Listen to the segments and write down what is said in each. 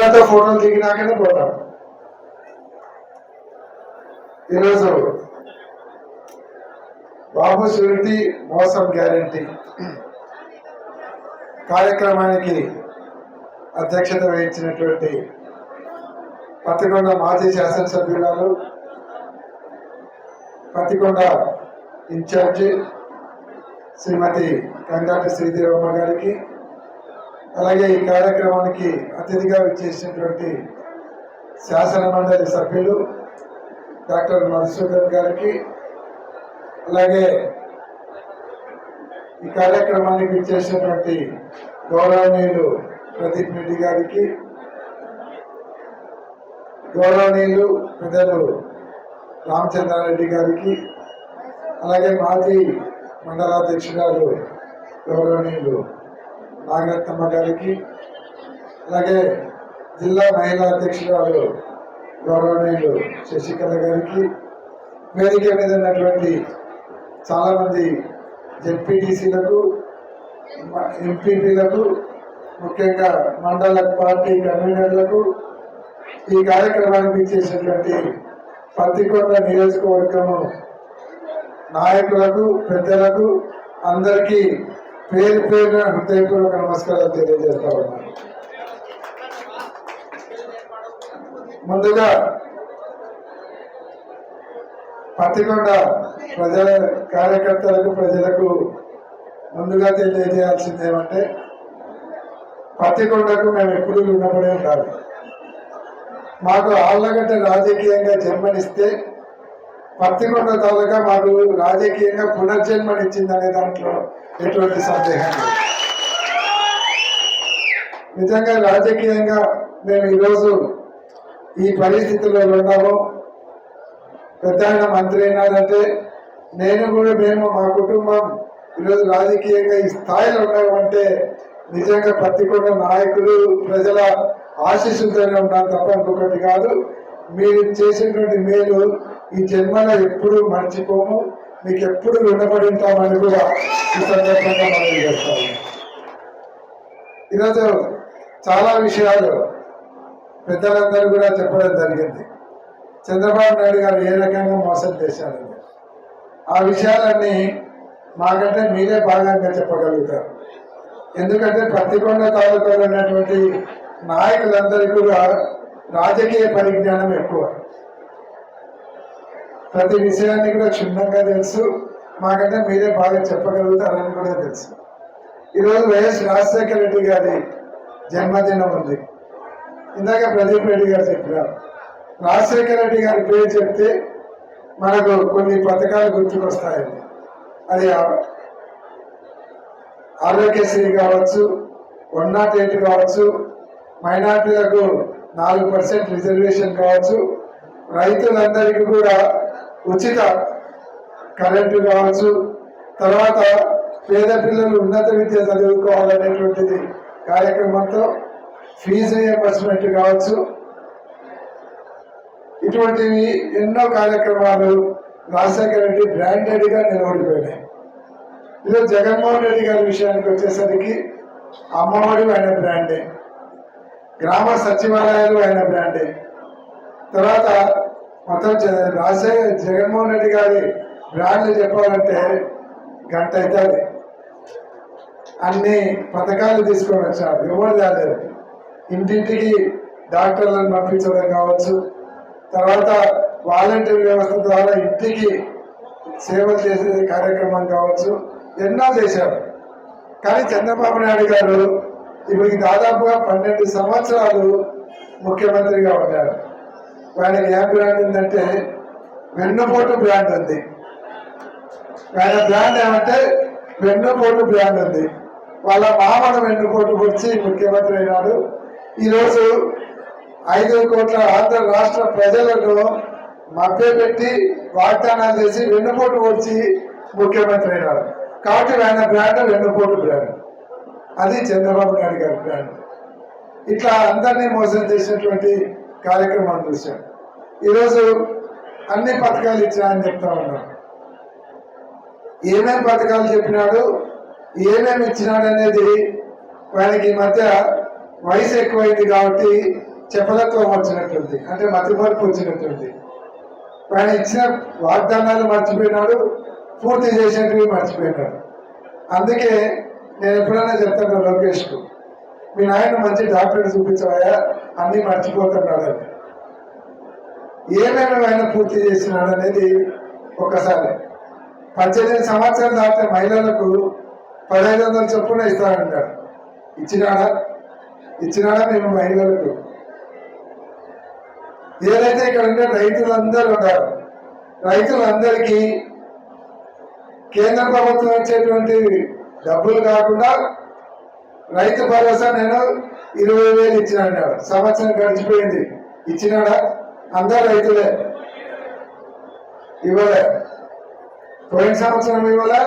లేకపోతే ఫోటోలు దిగినాకనే పోతాం ఈరోజు బాబు షూరిటీ మోసం గ్యారంటీ. కార్యక్రమానికి అధ్యక్షత వహించినటువంటి పత్తికొండ మాజీ శాసనసభ్యురాలు పత్తికొండ ఇన్ఛార్జి శ్రీమతి కంగాటి శ్రీదేవమ్మ గారికి అలాగే ఈ కార్యక్రమానికి అతిథిగా విచ్చేసినటువంటి శాసన మండలి సభ్యులు డాక్టర్ మధుసూదన్ గారికి అలాగే ఈ కార్యక్రమానికి విచ్చేసినటువంటి గౌరవనీయులు ప్రదీప్ రెడ్డి గారికి గౌరవనీయులు పెద్దలు రామచంద్రారెడ్డి గారికి అలాగే మాజీ మండలాధ్యక్షురాలు గౌరవనీయులు నాగరత్నమ్మ గారికి అలాగే జిల్లా మహిళా అధ్యక్షురాలు గౌరవనీయులు శశికళ గారికి వేదిక మీద ఉన్నటువంటి చాలామంది జెడ్పీటీసీలకు ఎంపీపీలకు ముఖ్యంగా మండల పార్టీ కన్వీనర్లకు ఈ కార్యక్రమానికి ఇచ్చేసినటువంటి పత్తికొండ నియోజకవర్గము నాయకులకు పెద్దలకు అందరికీ పేరు పేరున హృదయపూర్వక నమస్కారాలు తెలియజేస్తా ఉన్నాను. ముందుగా పత్తికొండ ప్రజల కార్యకర్తలకు ప్రజలకు ముందుగా తెలియజేయాల్సింది ఏమంటే పత్తికొండకు మేము ఎప్పుడూ రుణపడి ఉండాలి. మాకు ఆళ్ళగడ్డ రాజకీయంగా జన్మనిస్తే పత్తికొండ తాలూకా మాకు రాజకీయంగా పునర్జన్మనిచ్చిందనే దాంట్లో ఎటువంటి సందేహం నిజంగా రాజకీయంగా మేము ఈరోజు ఈ పరిస్థితుల్లో ఉన్నాము. పెద్ద ఆయన మంత్రి అయినారంటే నేను కూడా మేము మా కుటుంబం ఈరోజు రాజకీయంగా ఈ స్థాయిలో ఉన్నామంటే నిజంగా పత్తికొండ నాయకులు ప్రజల ఆశీస్సులతోనే ఉన్నాను తప్ప ఇంకొకటి కాదు. మీరు చేసినటువంటి మేలు ఈ జన్మలో ఎప్పుడు మర్చిపోము మీకు ఎప్పుడు రుణపడి ఉంటామని కూడా ఈ సందర్భంగా మనం చేస్తాము ఈరోజు చాలా విషయాలు పెద్దలందరూ కూడా చెప్పడం జరిగింది. చంద్రబాబు నాయుడు గారు ఏ రకంగా మోసం చేశారని ఆ విషయాలన్నీ మాకంటే మీరే భాగంగా చెప్పగలుగుతారు. ఎందుకంటే పత్తికొండ తాలూకాలో ఉన్నటువంటి నాయకులందరికీ కూడా రాజకీయ పరిజ్ఞానం ఎక్కువ. ప్రతి విషయాన్ని కూడా క్షుణ్ణంగా తెలుసు. మాకంటే మీరే బాగా చెప్పగలుగుతారని కూడా తెలుసు. ఈరోజు వైఎస్ రాజశేఖర రెడ్డి గారి జన్మదినం ఉంది. ఇందాక ప్రదీప్ రెడ్డి గారు చెప్పారు. రాజశేఖర రెడ్డి గారి పేరు చెప్తే మనకు కొన్ని పథకాలు గుర్తుకొస్తాయండి అది ఆరోగ్యశ్రీ కావచ్చు వన్ నాట్ ఎయిట్ కావచ్చు మైనార్టీలకు నాలుగు పర్సెంట్ రిజర్వేషన్ కావచ్చు. రైతులందరికీ కూడా ఉచిత కరెంటు కావచ్చు తర్వాత పేద పిల్లలు ఉన్నత విద్య చదువుకోవాలనేటువంటిది కార్యక్రమంతో ఫీజు రియంబర్స్మెంట్ కావచ్చు. ఇటువంటివి ఎన్నో కార్యక్రమాలు రాజశేఖర రెడ్డి బ్రాండెడ్గా నిలబడిపోయినాయి. ఇదో జగన్మోహన్ రెడ్డి గారి విషయానికి వచ్చేసరికి అమ్మఒడి ఆయన బ్రాండే గ్రామ సచివాలయాలు ఆయన బ్రాండే తర్వాత మొత్తం జ- రాజశేఖర జగన్మోహన్ రెడ్డి గారి బ్రాండ్లు చెప్పాలంటే గంట అవుతుంది. అన్ని పథకాలు తీసుకొని వచ్చారు. ఎవరు రాలేదు ఇంటింటికి డాక్టర్లను పంపించడం కావచ్చు. తర్వాత వాలంటీర్ వ్యవస్థ ద్వారా ఇంటికి సేవలు చేసే కార్యక్రమం కావచ్చు. ఎన్నో చేశారు. కానీ చంద్రబాబు నాయుడు గారు ఇప్పటికి దాదాపుగా పన్నెండు సంవత్సరాలు ముఖ్యమంత్రిగా ఉన్నారు. వాడికి ఏం బ్రాండ్ ఉందంటే వెన్నుపోటు బ్రాండ్ ఉంది. వాళ్ళ బ్రాండ్ ఏమంటే వెన్నుపోటు బ్రాండ్ ఉంది. వాళ్ళ మామను వెన్నుపోటు పొడిచి ముఖ్యమంత్రి అయినాడు ఈరోజు ఐదు కోట్ల ఆంధ్ర రాష్ట్ర ప్రజలను మభ్యపెట్టి వాగ్దానాలు చేసి వెన్నుపోటు పొడిచి ముఖ్యమంత్రి అయినాడు కాబట్టి ఆయన బ్రాండ్ వెన్నుపోటు బ్రాండ్ అది చంద్రబాబు నాయుడు గారి బ్రాండ్ ఇట్లా అందరినీ మోసం చేసినటువంటి కార్యక్రమం చూశాను ఈరోజు అన్ని పథకాలు ఇచ్చాయని చెప్తా ఉన్నాను ఏమేమి పథకాలు చెప్పినాడు ఏమేమి ఇచ్చినాడు అనేది ఆయనకి ఈ మధ్య వయసు ఎక్కువైంది కాబట్టి చెప్పలత్వం వచ్చినట్టుంది. అంటే మతిమరుపు వచ్చినట్టుంది. ఆయన ఇచ్చిన వాగ్దానాలు మర్చిపోయినాడు పూర్తి చేసినట్టువి మర్చిపోయినాడు. అందుకే నేను ఎప్పుడైనా చెప్తాను లోకేష్కు. మీ నాయన మంచి డాక్టర్ చూపించవయ్యా. అన్నీ మర్చిపోతున్నాడు. ఏమైనా ఆయన పూర్తి చేసినాడు అనేది ఒక్కసారి. పద్దెనిమిది సంవత్సరాలు దాటిన మహిళలకు పదహైదు వందల చొప్పున ఇస్తానంటాడు. ఇచ్చినాడా? ఇచ్చినాడా మేము మహిళలకు? ఏదైతే ఇక్కడ ఉండే రైతులందరూ ఉన్నారు. రైతులందరికీ కేంద్ర ప్రభుత్వం ఇచ్చేటువంటి డబ్బులు కాకుండా రైతు భరోసా నేను ఇరవై వేలు ఇచ్చినాడు సంవత్సరం గడిచిపోయింది. ఇచ్చినాడా? అందరు రైతులే. ఇవ్వలే. పోయిన సంవత్సరం ఇవ్వలే.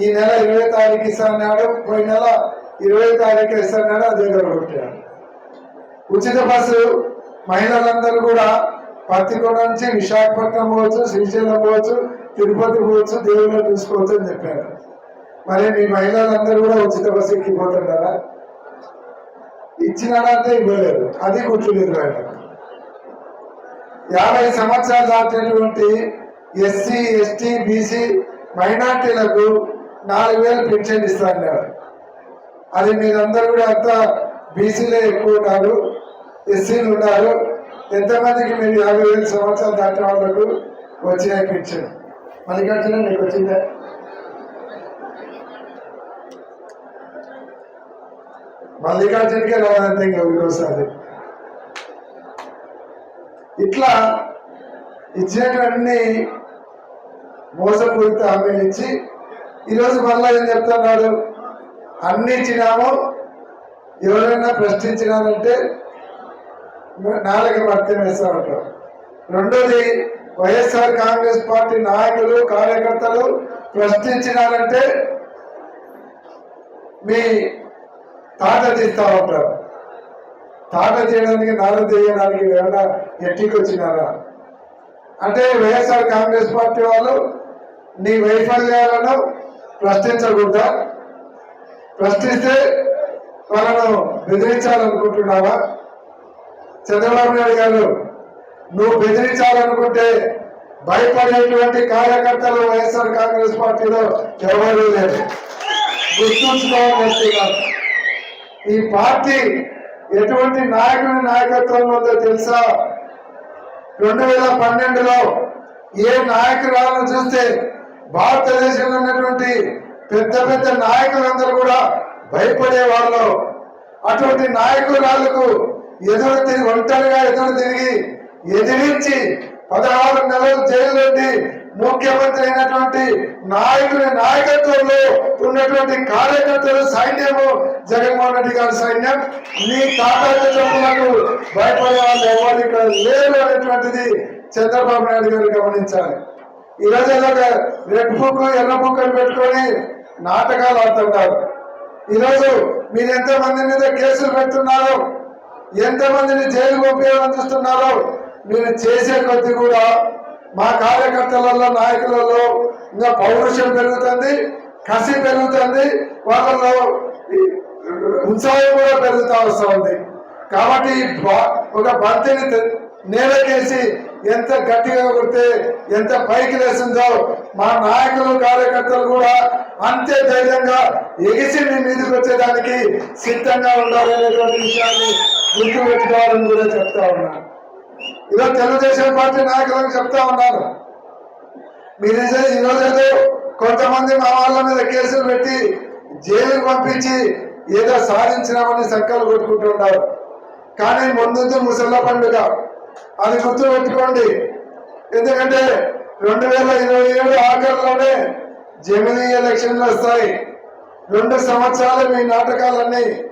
ఈ నెల ఇరవై తారీఖు ఇస్తానన్నాడు పోయిన నెల ఇరవై తారీఖు ఇస్తానన్నాడు అదే కొట్టాడు. ఉచిత బస్సు మహిళలందరూ కూడా పత్తికొండ నుంచి విశాఖపట్నం పోవచ్చు శ్రీశైలం పోవచ్చు తిరుపతి పోవచ్చు దేవుళ్ళు చూసుకోవచ్చు అని చెప్పారు. మరి మీ మహిళలందరూ కూడా ఉచిత బస్సు ఎక్కిపోతున్నారా ఇచ్చినాడంటే ఇవ్వలేదు. అది గుర్తులేదు ఆయన యాభై సంవత్సరాలు దాటినటువంటి ఎస్సీ ఎస్టీ బీసీ మైనార్టీలకు నాలుగు వేలు పెన్షన్ ఇస్తాడు అది మీరందరూ కూడా అంతా బీసీలే ఎక్కువ ఉన్నారు ఎస్సీలు ఉన్నారు. ఎంతమందికి మీరు యాభై వేల సంవత్సరాలు దాటిన వాళ్ళకు వచ్చినాయి పెన్షన్ మల్లికార్జున నీకు వచ్చిందా? మల్లికార్జునకే రాదంటే ఇంకా ఒకసారి ఇట్లా ఇచ్చినటువంటి మోసపూరిత హామీలు ఇచ్చి ఈరోజు మళ్ళీ ఏం చెప్తున్నాడు? అన్ని ఇచ్చినాము ఎవరైనా ప్రశ్నించినారంటే నాలుగు భర్తీ వేస్తా ఉంటారు రెండోది వైఎస్ఆర్ కాంగ్రెస్ పార్టీ నాయకులు కార్యకర్తలు ప్రశ్నించినారంటే మీ తాట తీస్తా ఉంటారు తాట చేయడానికి నాలుగు చేయడానికి ఏమైనా ఎట్టికి వచ్చినారా? అంటే వైఎస్ఆర్ కాంగ్రెస్ పార్టీ వాళ్ళు నీ వైఫల్యాలను ప్రశ్నించకుండా ప్రశ్నిస్తే వాళ్ళను బెదిరించాలనుకుంటున్నావా? చంద్రబాబు నాయుడు గారు నువ్వు బెదిరించాలనుకుంటే భయపడేటువంటి కార్యకర్తలు వైఎస్ఆర్ కాంగ్రెస్ పార్టీలో ఎవరూ లేరు. గుర్తుంచుకోవాలి ఈ పార్టీ ఎటువంటి నాయకుని నాయకత్వం ఉందో తెలుసా? రెండు వేల పన్నెండులో ఏ నాయకురాలను చూస్తే భారతదేశంలో ఉన్నటువంటి పెద్ద పెద్ద నాయకులందరూ కూడా భయపడే వాళ్ళు అటువంటి నాయకురాలకు ఎదురు తిరిగి ఒంటరిగా ఎదురు తిరిగి ఎదిరించి పదహారు నెలలు జైలు నుండి ముఖ్యమంత్రి అయినటువంటి నాయకుని నాయకత్వంలో ఉన్నటువంటి కార్యకర్తలు సైన్యము జగన్మోహన్ రెడ్డి గారి సైన్యం నీ తాతాకు చెప్పులకు భయపడే వాళ్ళు ఎవరు ఇక్కడ లేరు అనేటువంటిది చంద్రబాబు నాయుడు గారు గమనించాలి. ఈ రోజు ఏదో రెడ్ బుక్ ఎర్ర బుక్ అని పెట్టుకొని నాటకాలు ఆడుతుంటారు. ఈరోజు మీరు ఎంతమంది మీద కేసులు పెడుతున్నారో? ఎంతమందిని జైలు పంపించాలని చూస్తున్నారో? మీరు చేసే కొద్ది కూడా మా కార్యకర్తలలో నాయకులలో ఇంకా పౌరుషం పెరుగుతుంది కసి పెరుగుతుంది వాళ్ళలో ఉత్సాహం కూడా పెరుగుతా వస్తుంది కాబట్టి బ- ఒక బంతిని నేలకేసి ఎంత గట్టిగా కొడితే ఎంత పైకి లేస్తుందో మా నాయకులు కార్యకర్తలు కూడా అంతే ధైర్యంగా ఎగిసి మీ మీదకి వచ్చేదానికి సిద్ధంగా ఉండాలనేటువంటి విషయాన్ని గుర్తుపెట్టుకోవాలని కూడా చెప్తా ఉన్నాను ఈరోజు తెలుగుదేశం పార్టీ నాయకులకు చెప్తా ఉన్నాను. మీరు ఇదే- ఈరోజు ఏదో కొంతమంది మా వాళ్ళ మీద కేసులు పెట్టి జైలుకు పంపించి ఏదో సాధించినామని సంకలు కొట్టుకుంటున్నారు కానీ ముందు ముసళ్ళ పండుగ. అది గుర్తు పెట్టుకోండి. ఎందుకంటే రెండు వేల ఇరవై ఏడు ఆఖరిలోనే జమిలీ ఎలక్షన్లు వస్తాయి. రెండు సంవత్సరాలు మీ నాటకాలన్నీ.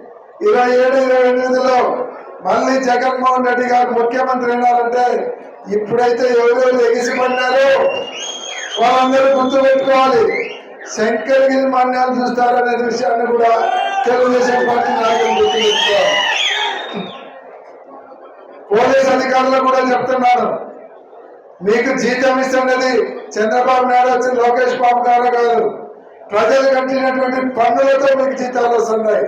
ఇరవై ఏడు ఇరవై ఎనిమిదిలో మళ్ళీ జగన్మోహన్ రెడ్డి గారు ముఖ్యమంత్రి అయినారంటే ఇప్పుడైతే ఎవరెవరు ఎగిసిపడినారో వాళ్ళందరూ గుర్తుపెట్టుకోవాలి శంకర్గిరి మాన్యాలు చూస్తారనే విషయాన్ని కూడా తెలుగుదేశం పార్టీ నాయకులు గుర్తుపెట్టుకోవాలి పోలీస్ అధికారులు కూడా చెప్తున్నారు. మీకు జీతం ఇస్తున్నది చంద్రబాబు నాయుడు వచ్చి లోకేష్ బాబు గారు కాదు. ప్రజలు కట్టినటువంటి పన్నులతో మీకు జీతాలు వస్తున్నాయి.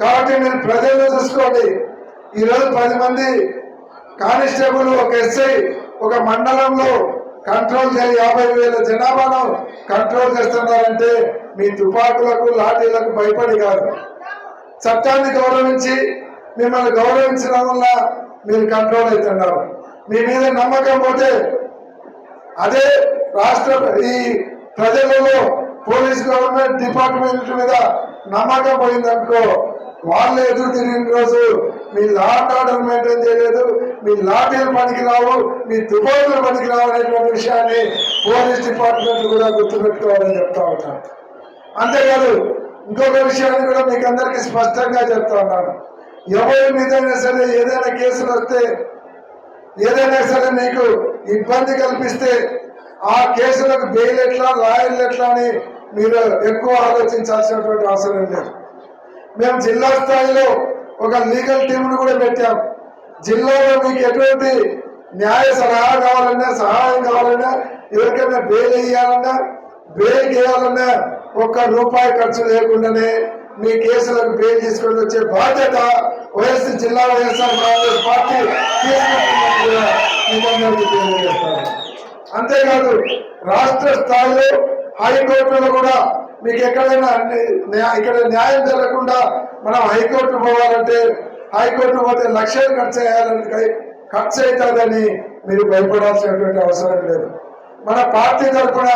కాబట్టి మీరు ప్రజలను చూసుకోండి. ఈరోజు పది మంది కానిస్టేబుల్ ఒక ఎస్ఐ ఒక మండలంలో కంట్రోల్ చేయ యాభై వేల జనాభాను కంట్రోల్ చేస్తున్నారంటే మీ తుపాకులకు లాఠీలకు భయపడి కాదు. చట్టాన్ని గౌరవించి మిమ్మల్ని గౌరవించడం వల్ల మీరు కంట్రోల్ అవుతున్నారు. మీ మీద నమ్మకం పోతే అదే రాష్ట్ర ఈ ప్రజలలో పోలీస్ గవర్నమెంట్ డిపార్ట్మెంట్ మీద నమ్మకం పోయిందనుకో వాళ్ళు ఎదురు తిరిగిన రోజు మీ లాట్ ఆర్డర్ మెయింటైన్ చేయలేదు మీ లాఠీలు పనికి రావు మీ తుపాకులు పనికి రావు అనేటువంటి విషయాన్ని పోలీస్ డిపార్ట్మెంట్ కూడా గుర్తుపెట్టుకోవాలని చెప్తా ఉంటాను అంతేకాదు ఇంకొక విషయాన్ని కూడా మీకు అందరికీ స్పష్టంగా చెప్తా ఉన్నాను. ఎవరి మీదైనా సరే ఏదైనా కేసులు వస్తే ఏదైనా సరే నీకు ఇబ్బంది కల్పిస్తే ఆ కేసులకు బెయిల్ ఎట్లా లాయర్లు ఎట్లా అని మీరు ఎక్కువ ఆలోచించాల్సినటువంటి అవసరం లేదు. మేము జిల్లా స్థాయిలో ఒక లీగల్ టీంను కూడా పెట్టాం. జిల్లాలో మీకు ఎటువంటి న్యాయ సలహా కావాలన్నా సహాయం కావాలన్నా ఎవరికైనా బెయిల్ వేయాలన్నా బెయిల్ చేయాలన్నా ఒక్క రూపాయి ఖర్చు లేకుండానే మీ కేసులకు బెయిల్ తీసుకొని వచ్చే బాధ్యత వైఎస్ జిల్లా వైఎస్ఆర్ కాంగ్రెస్ పార్టీ తీసుకుంటుందని అంతేకాదు రాష్ట్ర స్థాయిలో హైకోర్టులో కూడా మీకు ఎక్కడైనా ఇక్కడ న్యాయం జరగకుండా మనం హైకోర్టు పోవాలంటే హైకోర్టు పోతే లక్షలు ఖర్చు చేయాలంటే ఖర్చు అవుతుందని మీరు భయపడాల్సినటువంటి అవసరం లేదు. మన పార్టీ తరఫున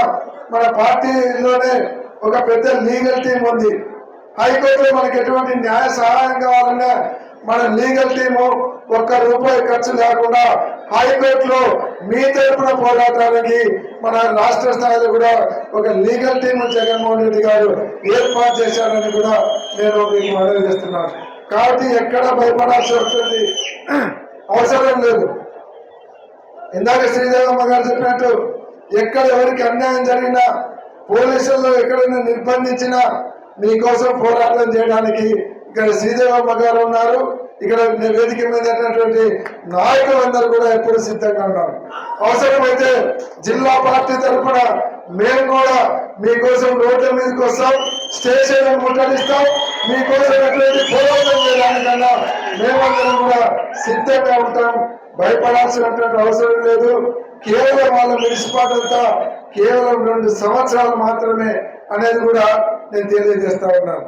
మన పార్టీలోనే ఒక పెద్ద లీగల్ టీం ఉంది. హైకోర్టులో మనకి ఎటువంటి న్యాయ సహాయం కావాలన్నా మన లీగల్ టీము ఒక్క రూపాయి ఖర్చు లేకుండా హైకోర్టులో మీ తరపున పోరాటానికి మన రాష్ట్ర స్థాయిలో కూడా ఒక లీగల్ టీము జగన్మోహన్ రెడ్డి గారు ఏర్పాటు చేశారని కూడా నేను మీకు మనవి చేస్తున్నాను. కాబట్టి ఎక్కడ భయపడాల్సి వస్తుంది? అవసరం లేదు. ఇందాక శ్రీదేవమ్మ గారు చెప్పినట్టు ఎక్కడ ఎవరికి అన్యాయం జరిగినా పోలీసుల్లో ఎక్కడైనా నిర్బంధించినా మీకోసం పోరాటం చేయడానికి ఇక్కడ శ్రీదేవమ్మ గారు ఉన్నారు. ఇక్కడ వేదిక మీద ఉన్నటువంటి నాయకులందరూ కూడా ఎప్పుడు సిద్ధంగా ఉన్నారు. అవసరమైతే జిల్లా పార్టీ తరఫున మేము కూడా మీకోసం రోడ్ల మీదకి వస్తాం స్టేషన్ ముట్టడిస్తాం మీకోసం ఎటువంటి పోరాటం చేయడానికన్నా మేమందరం కూడా సిద్ధంగా ఉంటాం. భయపడాల్సినటువంటి అవసరం లేదు. కేవలం వాళ్ళ మున్సిపాలిటీ కేవలం రెండు సంవత్సరాలు మాత్రమే అనేది కూడా నేను తెలియజేస్తా ఉన్నాను.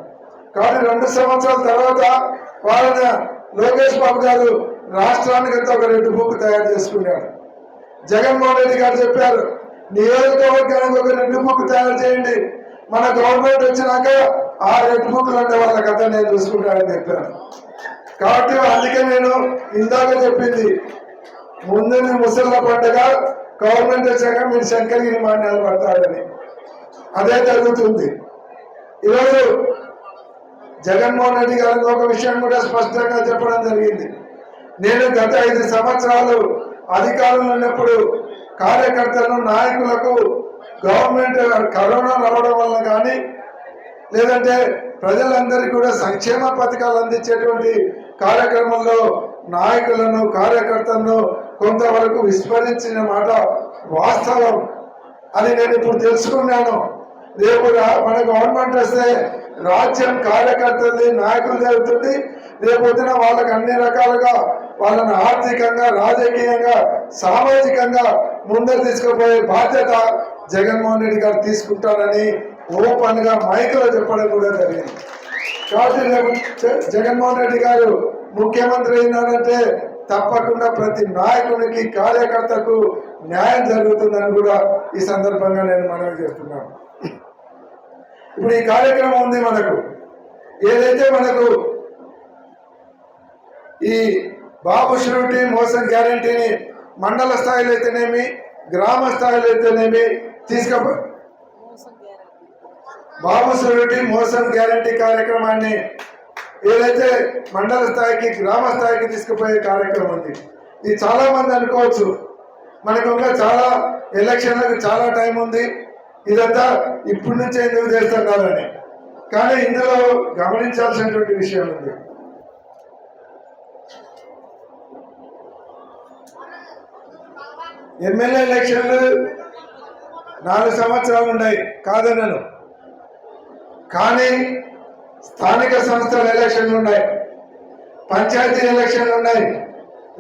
కానీ రెండు సంవత్సరాల తర్వాత వాళ్ళని లోకేష్ బాబు గారు రాష్ట్రానికి అంతా ఒక రెడ్ బుక్ తయారు చేసుకున్నాడు. జగన్మోహన్ రెడ్డి గారు చెప్పారు నియోజకవర్గానికి ఒక రెడ్ బుక్ తయారు చేయండి. మన గవర్నమెంట్ వచ్చినాక ఆ రెడ్ బుక్ ఉండే వాళ్ళ కథ నేను చూసుకుంటానని చెప్పాను కాబట్టి అందుకే నేను ఇందాక చెప్పింది ముందు ముసళ్ళ పండుగ గవర్నమెంట్ వచ్చాక మీరు శంకరగిరి మాన్యాలు పడతాడని అదే జరుగుతుంది. ఈరోజు జగన్మోహన్ రెడ్డి గారు ఒక విషయం కూడా స్పష్టంగా చెప్పడం జరిగింది. నేను గత ఐదు సంవత్సరాలు అధికారంలో ఉన్నప్పుడు కార్యకర్తలను నాయకులకు గవర్నమెంట్ కరోనా రావడం వల్ల కానీ లేదంటే ప్రజలందరికీ కూడా సంక్షేమ పథకాలు అందించేటువంటి కార్యక్రమంలో నాయకులను కార్యకర్తలను కొంతవరకు విస్మరించిన మాట వాస్తవం అని నేను ఇప్పుడు తెలుసుకున్నాను. రేపు మన గవర్నమెంట్ వస్తే రాజ్యం కార్యకర్తలది నాయకులు జరుగుతుంది. రేపొద్దున వాళ్ళకి అన్ని రకాలుగా వాళ్ళని ఆర్థికంగా రాజకీయంగా సామాజికంగా ముందరు తీసుకుపోయే బాధ్యత జగన్మోహన్ రెడ్డి గారు తీసుకుంటారని ఓపెన్గా మైకులో చెప్పడం కూడా జరిగింది. కాబట్టి రేపు జగన్మోహన్ రెడ్డి గారు ముఖ్యమంత్రి అయినారంటే తప్పకుండా ప్రతి నాయకునికి కార్యకర్తకు న్యాయం జరుగుతుందని కూడా ఈ సందర్భంగా నేను మనవి చేస్తున్నాను. ఇప్పుడు ఈ కార్యక్రమం ఉంది మనకు. ఏదైతే మనకు ఈ బాబు షూరిటీ మోసం గ్యారంటీని మండల స్థాయిలో అయితేనేమి గ్రామ స్థాయిలో అయితేనేమి తీసుకపో బాబు షూరిటీ మోసం గ్యారంటీ కార్యక్రమాన్ని ఏదైతే మండల స్థాయికి గ్రామ స్థాయికి తీసుకుపోయే కార్యక్రమం ఉంది. ఇది చాలామంది అనుకోవచ్చు. మనకు ఇంకా చాలా ఎలక్షన్లకు చాలా టైం ఉంది. ఇదంతా ఇప్పటి నుంచే ఎందుకు చేస్తున్నారని కానీ ఇందులో గమనించాల్సినటువంటి విషయం ఉంది. ఎమ్మెల్యే ఎలక్షన్లు నాలుగు సంవత్సరాలు ఉన్నాయి కాదనను. కానీ స్థానిక సంస్థల ఎలక్షన్లు ఉన్నాయి. పంచాయతీ ఎలక్షన్లు ఉన్నాయి.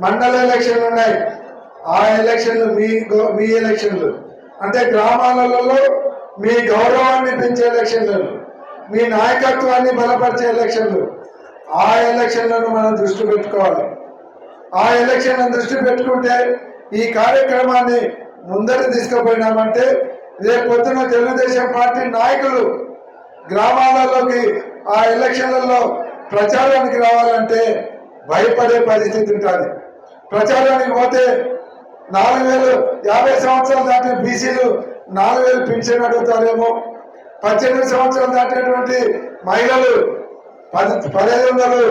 మండల ఎలక్షన్లు ఉన్నాయి. ఆ ఎలక్షన్లు మీ మీ ఎలక్షన్లు. అంటే గ్రామాలలో మీ గౌరవాన్ని పెంచే ఎలక్షన్లు మీ నాయకత్వాన్ని బలపరిచే ఎలక్షన్లు ఆ ఎలక్షన్లను మనం దృష్టి పెట్టుకోవాలి. ఆ ఎలక్షన్ దృష్టి పెట్టుకుంటే ఈ కార్యక్రమాన్ని ముందర తీసుకుపోయినామంటే రేపు పొద్దున తెలుగుదేశం పార్టీ నాయకులు గ్రామాలలోకి ఆ ఎలక్షన్లలో ప్రచారానికి రావాలంటే భయపడే పరిస్థితి ఉంటుంది. ప్రచారానికి పోతే నాలుగు వేలు యాభై సంవత్సరాలు దాటిన బీసీలు నాలుగు వేలు పింఛన్ అడుగుతారేమో. పద్దెనిమిది సంవత్సరాలు దాటినటువంటి మహిళలు పది పదిహేను వందలు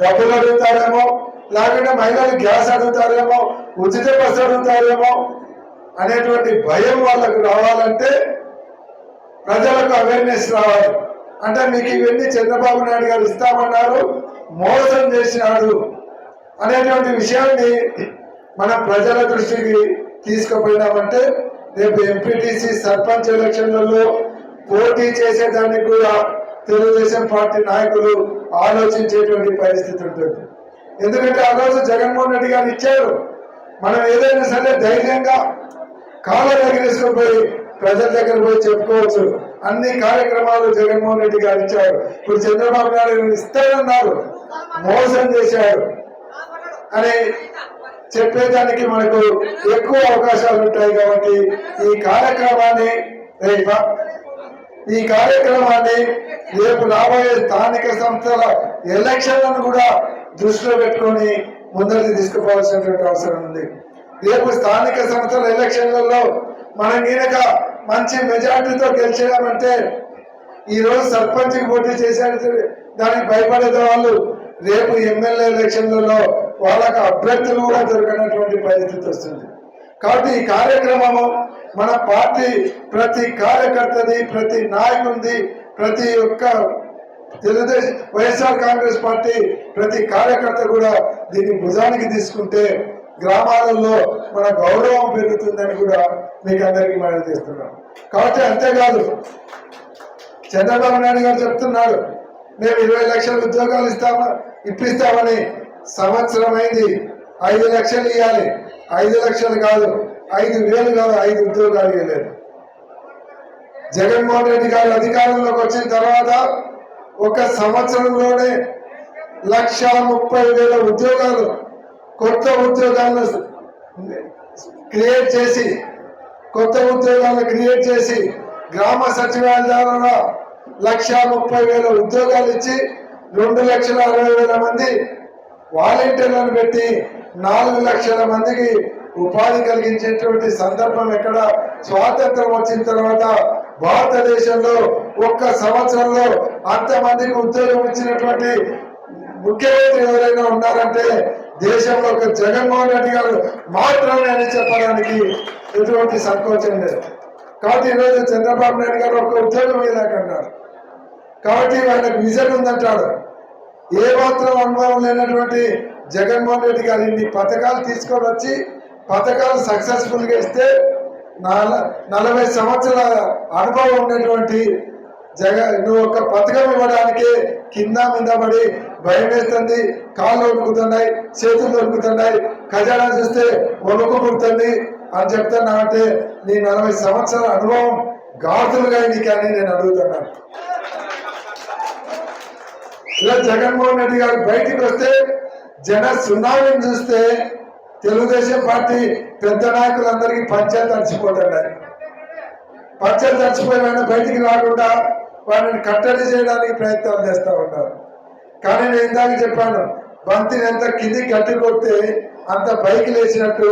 డబ్బులు అడుగుతారేమో. లేకుంటే మహిళలు గ్యాస్ అడుగుతారేమో ఉచిత బస్సు అడుగుతారేమో అనేటువంటి భయం వాళ్ళకు రావాలంటే ప్రజలకు అవేర్నెస్ రావాలి. అంటే మీకు ఇవన్నీ చంద్రబాబు నాయుడు గారు ఇస్తామన్నారు మోసం చేసినాడు అనేటువంటి విషయాన్ని మన ప్రజల దృష్టికి తీసుకుపోయినామంటే రేపు ఎంపీటీసీ సర్పంచ్ ఎలక్షన్లలో పోటీ చేసేదానికి కూడా తెలుగుదేశం పార్టీ నాయకులు ఆలోచించేటువంటి పరిస్థితి ఉంటుంది. ఎందుకంటే ఆ రోజు జగన్మోహన్ రెడ్డి గారు ఇచ్చారు. మనం ఏదైనా సరే ధైర్యంగా కాలం ఎగిరేసుకుపోయి ప్రజల దగ్గర పోయి చెప్పుకోవచ్చు. అన్ని కార్యక్రమాలు జగన్మోహన్ రెడ్డి గారు ఇచ్చారు. ఇప్పుడు చంద్రబాబు నాయుడు గారు ఇస్తానన్నారు మోసం చేశాడు అని చెప్పేదానికి మనకు ఎక్కువ అవకాశాలు ఉంటాయి కాబట్టి ఈ కార్యక్రమాన్ని ఈ కార్యక్రమాన్ని రేపు రాబోయే స్థానిక సంస్థల ఎలక్షన్లను కూడా దృష్టిలో పెట్టుకొని ముందరికి తీసుకుపోవాల్సినటువంటి అవసరం ఉంది. రేపు స్థానిక సంస్థల ఎలక్షన్లలో మనం గీనక మంచి మెజార్టీతో గెలిచామంటే ఈరోజు సర్పంచ్కి సర్పంచ్ పోటీ చేశారు దానికి భయపడే వాళ్ళు. రేపు ఎమ్మెల్యే ఎలక్షన్లలో వాళ్ళకు అభ్యర్థులు కూడా దొరకనటువంటి పరిస్థితి వస్తుంది. కాబట్టి ఈ కార్యక్రమము మన పార్టీ ప్రతి కార్యకర్తది ప్రతి నాయకుడిది ప్రతి ఒక్క తెలుగుదేశం వైఎస్ఆర్ కాంగ్రెస్ పార్టీ ప్రతి కార్యకర్త కూడా దీన్ని భుజానికి తీసుకుంటే గ్రామాలలో మన గౌరవం పెరుగుతుందని కూడా మీకు అందరికీ మనం చేస్తున్నాం. కాబట్టి అంతేకాదు చంద్రబాబు నాయుడు గారు చెప్తున్నాడు మేము ఇరవై లక్షల ఉద్యోగాలు ఇస్తామా ఇప్పిస్తామని సంవత్సరం అయింది ఐదు లక్షలు ఇవ్వాలి ఐదు లక్షలు కాదు ఐదు వేలు కాదు ఐదు ఉద్యోగాలు ఇవ్వలేదు జగన్మోహన్ రెడ్డి గారు అధికారంలోకి వచ్చిన తర్వాత ఒక సంవత్సరంలోనే లక్ష ముప్పై వేల ఉద్యోగాలు కొత్త ఉద్యోగాలను క్రియేట్ చేసి కొత్త ఉద్యోగాలను క్రియేట్ చేసి గ్రామ సచివాలయాల ద్వారా లక్ష ముప్పై వేల ఉద్యోగాలు ఇచ్చి రెండు లక్షల అరవై వేల మంది వాలంటీర్లను పెట్టి నాలుగు లక్షల మందికి ఉపాధి కలిగించేటువంటి సందర్భం ఎక్కడ? స్వాతంత్రం వచ్చిన తర్వాత భారతదేశంలో ఒక్క సంవత్సరంలో అంతమందికి ఉద్యోగం ఇచ్చినటువంటి ముఖ్యమంత్రి ఎవరైనా ఉన్నారంటే దేశంలో ఒక జగన్మోహన్ రెడ్డి గారు మాత్రమే అని చెప్పడానికి ఎటువంటి సంకోచం లేదు. కాబట్టి ఈరోజు చంద్రబాబు నాయుడు గారు ఒక ఉద్యోగం ఇలాగన్నారు కాబట్టి ఆయనకు విజన్ ఉందంటాడు ఏ మాత్రం అనుభవం లేనటువంటి జగన్మోహన్ రెడ్డి గారు ఇన్ని పథకాలు తీసుకొని వచ్చి పథకాలు సక్సెస్ఫుల్గా ఇస్తే నాల నలభై సంవత్సరాల అనుభవం ఉన్నటువంటి జగ నువ్వు ఒక పథకం ఇవ్వడానికి కింద మీద పడి భయం వేస్తుంది కాళ్ళు వణుకుతున్నాయి చేతులు వణుకుతున్నాయి ఖజానా చూస్తే వణుకు పుడుతుంది అని చెప్తున్నా అంటే నీ నలభై సంవత్సరాల అనుభవం గాతులుగా నీకు అని నేను అడుగుతున్నాను ఇలా జగన్మోహన్ రెడ్డి గారు బయటికి వస్తే జన సునామీని చూస్తే తెలుగుదేశం పార్టీ పెద్ద నాయకులందరికీ పంచాయతీ తడిచిపోతున్నాయి పంచాయతీ తడిచిపోయిన బయటికి రాకుండా వారిని కట్టడి చేయడానికి ప్రయత్నాలు చేస్తూ ఉంటారు కానీ నేను ఇందాక చెప్పాను బంతిని ఎంత కింది కట్టి కొడితే అంత పైకి లేచినట్టు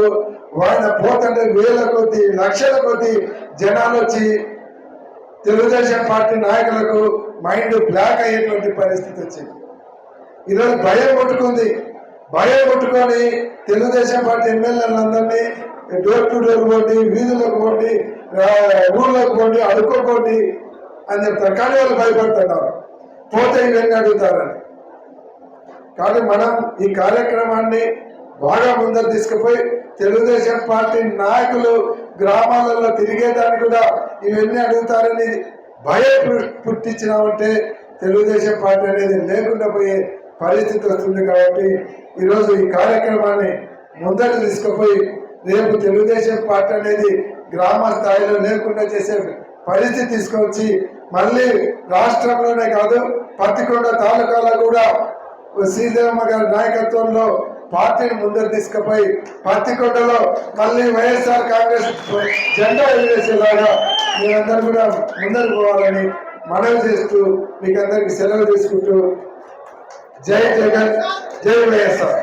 వాడిన పోతుంటే వేల కొద్ది లక్షల కొద్ది జనాలు వచ్చి తెలుగుదేశం పార్టీ నాయకులకు మైండ్ బ్లాక్ అయ్యేటువంటి పరిస్థితి వచ్చింది. ఈరోజు భయం కొట్టుకుంది. భయం కొట్టుకొని తెలుగుదేశం పార్టీ ఎమ్మెల్యేలందరినీ డోర్ టు డోర్ పోండి వీధులకు పోండి ఊళ్ళోకి పోండి అడుక్కోపోండి అని చెప్తారు. కానీ వాళ్ళు భయపడుతున్నారు. పోతే ఇవన్నీ అడుగుతారని. కానీ మనం ఈ కార్యక్రమాన్ని బాగా ముందరు తీసుకుపోయి తెలుగుదేశం పార్టీ నాయకులు గ్రామాలలో తిరిగేదాన్ని కూడా ఇవన్నీ అడుగుతారని భయం పుట్టించినామంటే తెలుగుదేశం పార్టీ అనేది లేకుండా పోయే పరిస్థితి వస్తుంది కాబట్టి ఈరోజు ఈ కార్యక్రమాన్ని ముందరకు తీసుకుపోయి రేపు తెలుగుదేశం పార్టీ అనేది గ్రామ స్థాయిలో లేకుండా చేసే పరిస్థితి తీసుకొచ్చి మళ్ళీ రాష్ట్రంలోనే కాదు పత్తికొండ తాలూకాలో కూడా శ్రీదేవమ్మ గారి నాయకత్వంలో పార్టీని ముందరు తీసుకుపోయి పత్తికొండలో మళ్ళీ వైఎస్ఆర్ కాంగ్రెస్ జెండా ఎగిరేసేలాగా మీరందరూ కూడా ముందరు పోవాలని మనవి చేస్తూ మీకు అందరికీ సెలవు తీసుకుంటూ జై జగన్ జై వైఎస్ఆర్.